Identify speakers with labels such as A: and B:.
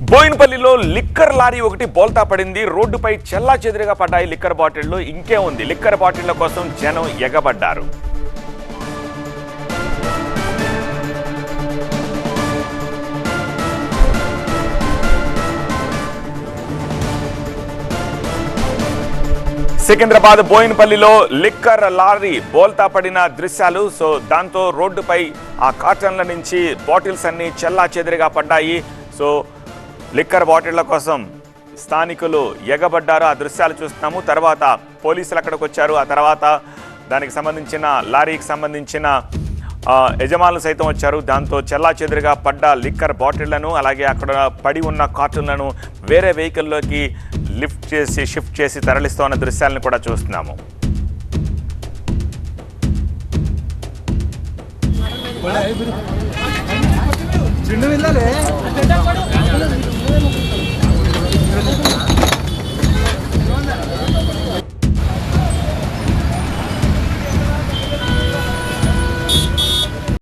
A: బోయినపల్లిలో liquor lorry ఒకటి బోల్తా పడింది. రోడ్డుపై చెల్లా చెదిరిగా పడ్డాయి లిక్కర్ బాటిళ్ళు. ఇంకే ఉంది. లిక్కర్ బాటిళ్ళ కోసం జనం ఎగబడ్డారు. సికింద్రాబాద్ బోయినపల్లిలో లిక్కర్ లారీ బోల్తా పడిన దృశ్యాలు. సో దాంతో రోడ్డుపై ఆ కార్టన్ల నుంచి బాటిల్స్ అన్ని చెల్లా చెదిరిగా పడ్డాయి. సో లిక్కర్ బాటిళ్ళ కోసం స్థానికులు ఎగబడ్డారు. ఆ దృశ్యాలు చూస్తున్నాము. తర్వాత పోలీసులు అక్కడికి వచ్చారు. ఆ తర్వాత దానికి సంబంధించిన లారీకి సంబంధించిన యజమానులు సైతం వచ్చారు. దాంతో చెల్లా చెదురుగా పడ్డ లిక్కర్ బాటిళ్ళను అలాగే అక్కడ పడి ఉన్న కార్టూన్లను వేరే వెహికల్లోకి లిఫ్ట్ చేసి షిఫ్ట్ చేసి తరలిస్తున్న దృశ్యాలను కూడా చూస్తున్నాము.
B: చిన్న వెళ్ళాలి